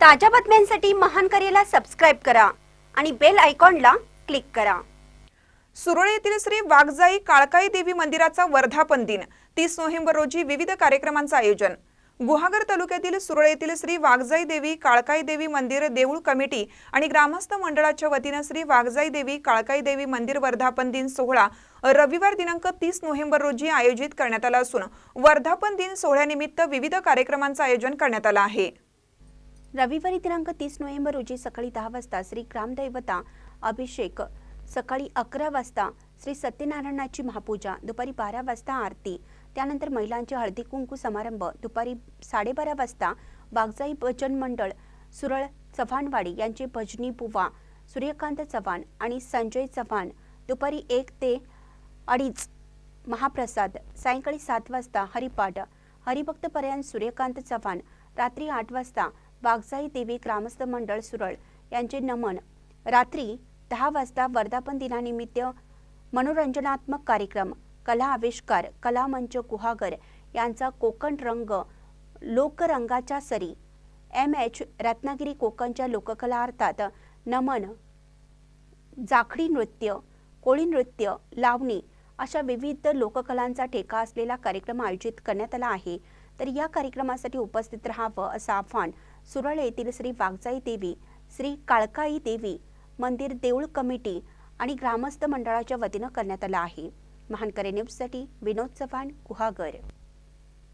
ताज्या बातम्यांसाठी महान करेला सबस्क्राईब करा आणि बेल आयकॉनला क्लिक करा. सुरळे येथील श्री वाघजाई काळकाई देवी मंदिराचा वर्धापन दिन तीस नोव्हेंबर रोजी विविध कार्यक्रमांचं आयोजन. गुहागर तालुक्यातील सुरळे येथील श्री वाघजाई देवी काळकाई देवी मंदिर देऊळ कमिटी आणि ग्रामस्थ मंडळाच्या वतीनं श्री वाघजाई देवी काळकाई देवी मंदिर वर्धापन दिन सोहळा रविवार दिनांक तीस नोव्हेंबर रोजी आयोजित करण्यात आला असून वर्धापन दिन सोहळ्यानिमित्त विविध कार्यक्रमांचं आयोजन करण्यात आलं आहे. रविवारी दिनांक तीस नोव्हेंबर रोजी सकाळी दहा वाजता श्री ग्रामदैवता अभिषेक सकाळी अकरा वाजता श्री सत्यनारायणाची महापूजा दुपारी बारा वाजता आरती त्यानंतर महिलांचे हळदी कुंकू समारंभ दुपारी साडेबारा वाजता बागजाई भजन मंडळ सुरळ चव्हाणवाडी यांचे भजनी बुवा सूर्यकांत चव्हाण आणि संजय चव्हाण दुपारी एक ते अडीच महाप्रसाद सायंकाळी सात वाजता हरिपाठ हरिभक्तपर्यंत सूर्यकांत चव्हाण रात्री आठ वाजता वाघजाई देवी ग्रामस्थ मंडळ सुरळ यांचे नमन. रात्री दहा वाजता वर्धापन दिनानिमित्त मनोरंजनात्मक कार्यक्रम कला आविष्कार कलामंच गुहागर यांचा कोकण रंग लोकरंगाच्या सरी. एम. एच. रत्नागिरी कोकणच्या लोककला अर्थात नमन जाखडी नृत्य कोळी नृत्य लावणी अशा विविध लोककलांचा ठेका असलेला कार्यक्रम आयोजित करण्यात आला आहे. तर या कार्यक्रमासाठी उपस्थित राहावं असं आव्हान सुरळ येथील श्री वाघजाई देवी श्री काळकाई देवी मंदिर देऊळ कमिटी आणि ग्रामस्थ मंडळाच्या वतीनं करण्यात आलं आहे. महानकरे न्यूजसाठी विनोद चव्हाण गुहागर.